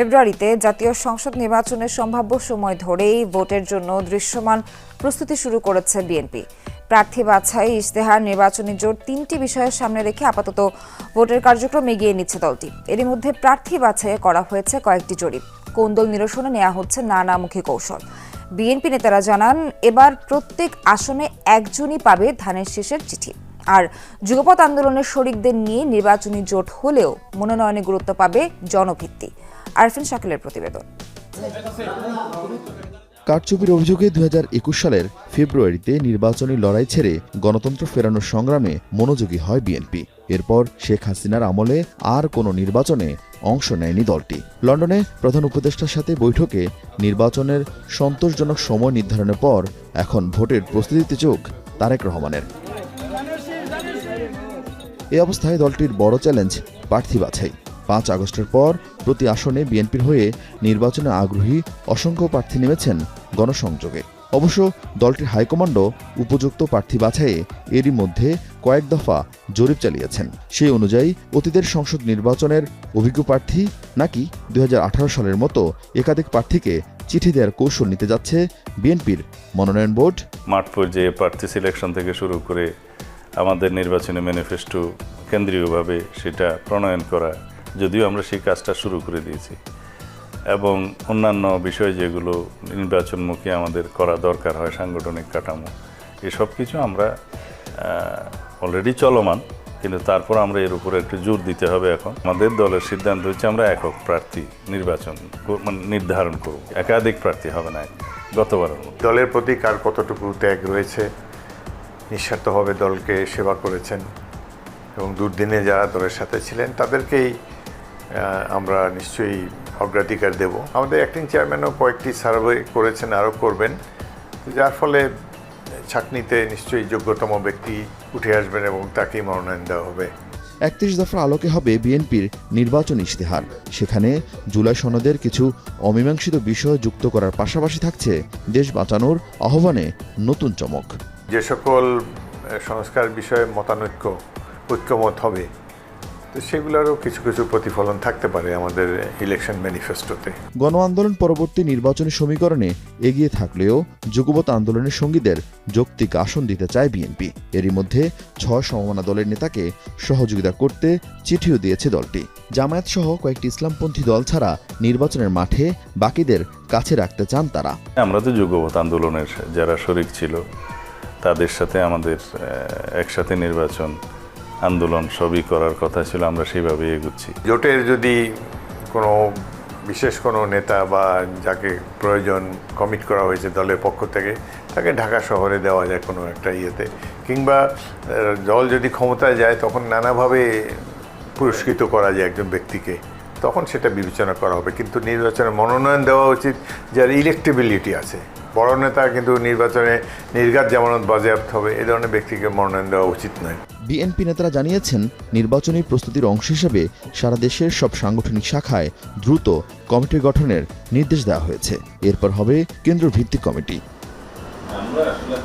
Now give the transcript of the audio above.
ফেব্রুয়ারিতে জাতীয় সংসদ নির্বাচনের সম্ভাব্য সময় ধরেই ভোটের জন্য দৃশ্যমান প্রস্তুতি শুরু করেছে বিএনপি। প্রার্থী বাছাই, ইশতেহার, নির্বাচনী জোট তিনটি বিষয়ের সামনে রেখে আপাতত ভোটের কার্যক্রম এগিয়ে নিচ্ছে দলটি। এরই মধ্যে প্রার্থী বাছাইয়ে করা হয়েছে কয়েকটি জরিপ। কোন্দল নিরসনে নেওয়া হচ্ছে নানামুখী কৌশল। বিএনপি নেতারা জানান, এবার প্রত্যেক আসনে একজনই পাবে ধানের শীষের চিঠি। আর যুগপৎ আন্দোলনের শরিকদের নিয়ে নির্বাচনী জোট হলেও মনোনয়নে গুরুত্ব পাবে জনভিত্তি। আরফিন শাকিলের প্রতিবেদন। কারচুপির অভিযোগে দুই সালের ফেব্রুয়ারিতে নির্বাচনী লড়াই ছেড়ে গণতন্ত্র ফেরানোর সংগ্রামে মনোযোগী হয় বিএনপি। এরপর শেখ হাসিনার আমলে আর কোনো নির্বাচনে অংশ নেয়নি দলটি। লন্ডনে প্রধান উপদেষ্টার সাথে বৈঠকে নির্বাচনের সন্তোষজনক সময় নির্ধারণের পর এখন ভোটের প্রস্তুতিতে চোখ তারেক রহমানের। এ অবস্থায় দলটির বড় চ্যালেঞ্জ, প্রার্থী বাছাই। পাঁচ আগস্টের পর প্রতি আসনে বিএনপির হয়ে নির্বাচনে আগ্রহী অসংখ্য প্রার্থী নেমেছেন গণসংযোগে। অবশ্য দলটির হাইকমান্ডও উপযুক্ত প্রার্থী বাছাইয়ে এরই মধ্যে কয়েক দফা জরিপ চালিয়েছেন। সেই অনুযায়ী অতীতের সংসদ নির্বাচনের অভিজ্ঞ প্রার্থী নাকি দু হাজার আঠারো সালের মতো একাধিক প্রার্থীকে চিঠি দেওয়ার কৌশল নিতে যাচ্ছে বিএনপির মনোনয়ন বোর্ড। মাঠ পর্যায়ে প্রার্থী সিলেকশন থেকে শুরু করে আমাদের নির্বাচনী ম্যানিফেস্টো কেন্দ্রীয়ভাবে সেটা প্রণয়ন করা, যদিও আমরা সেই কাজটা শুরু করে দিয়েছি। এবং অন্যান্য বিষয় যেগুলো নির্বাচনমুখী আমাদের করা দরকার হয়, সাংগঠনিক কাঠামো, এসব কিছু আমরা অলরেডি চলমান, কিন্তু তারপর আমরা এর উপরে একটু জোর দিতে হবে এখন। আমাদের দলের সিদ্ধান্ত হচ্ছে আমরা একক প্রার্থী নির্বাচন মানে নির্ধারণ করব। একাধিক প্রার্থী হবে না, গতবারের দলের প্রতি কার কতটুকু ত্যাগ রয়েছে? নিঃস্বার্থভাবে দলকে সেবা করেছেন এবং দুর্দিনে যারা দলের সাথে ছিলেন, তাদেরকেই আমরা নিশ্চয়ই অগ্রাধিকার দেব। আমাদের অ্যাক্টিং চেয়ারম্যানও কয়েকটি সার্ভে করেছেন, আরও করবেন, যার ফলে ছাকনিতে নিশ্চয়ই যোগ্যতম ব্যক্তি উঠে আসবেন এবং তাকেই মনোনয়ন দেওয়া হবে। একত্রিশ দফার আলোকে হবে বিএনপির নির্বাচন ইশতেহার। সেখানে জুলাই সনদের কিছু অমীমাংসিত বিষয় যুক্ত করার পাশাপাশি থাকছে দেশ বাঁচানোর আহ্বানে নতুন চমক। যে সকল সংস্কার বিষয়ে মতানৈক্য ঐক্যমত হবে তো সেগুলোরও কিছু কিছু প্রতিফলন থাকতে পারে আমাদের ইলেকশন ম্যানিফেস্টোতে গণ আন্দোলন পরবর্তী নির্বাচনী সমীকরণে এগিয়ে থাকলেও যুগবত আন্দোলনের সঙ্গীদের যৌক্তিক আসন দিতে চায় বিএনপি। এরই মধ্যে ছয় সমমনা দলের নেতাকে সহযোগিতা করতে চিঠিও দিয়েছে দলটি। জামায়াত সহ কয়েকটি ইসলামপন্থী দল ছাড়া নির্বাচনের মাঠে বাকিদের কাছে রাখতে চান তারা। আমরা তো যুগবত আন্দোলনের যারা শরিক ছিল তাদের সাথে আমাদের একসাথে নির্বাচন, আন্দোলন সবই করার কথা ছিল, আমরা সেইভাবে এগুচ্ছি। জোটের যদি কোনো বিশেষ কোনো নেতা বা যাকে প্রয়োজন কমিট করা হয়েছে দলের পক্ষ থেকে, তাকে ঢাকা শহরে দেওয়া যায় কোনো একটা ইয়েতে। কিংবা দল যদি ক্ষমতায় যায়, তখন নানাভাবে পুরস্কৃত করা যায় একজন ব্যক্তিকে। তখন সেটা বিবেচনা করা হবে। কিন্তু নির্বাচনে মনোনয়ন দেওয়া উচিত, যার ইলেকটেবিলিটি আছে। বড় নেতা কিন্তু নির্বাচনে নির্ঘাত জামানত বাজেয়াপ্ত হবে এ ধরনের ব্যক্তিকে মনোনয়ন দেওয়া উচিত নয়। বিএনপি নেতারা জানিয়েছেন নির্বাচনী প্রস্তুতির অংশ হিসেবে সারা দেশের সব সাংগঠনিক শাখায় দ্রুত কমিটি গঠনের নির্দেশ দেওয়া হয়েছে। এরপর হবে কেন্দ্র ভিত্তিক কমিটি। আমরা আসলে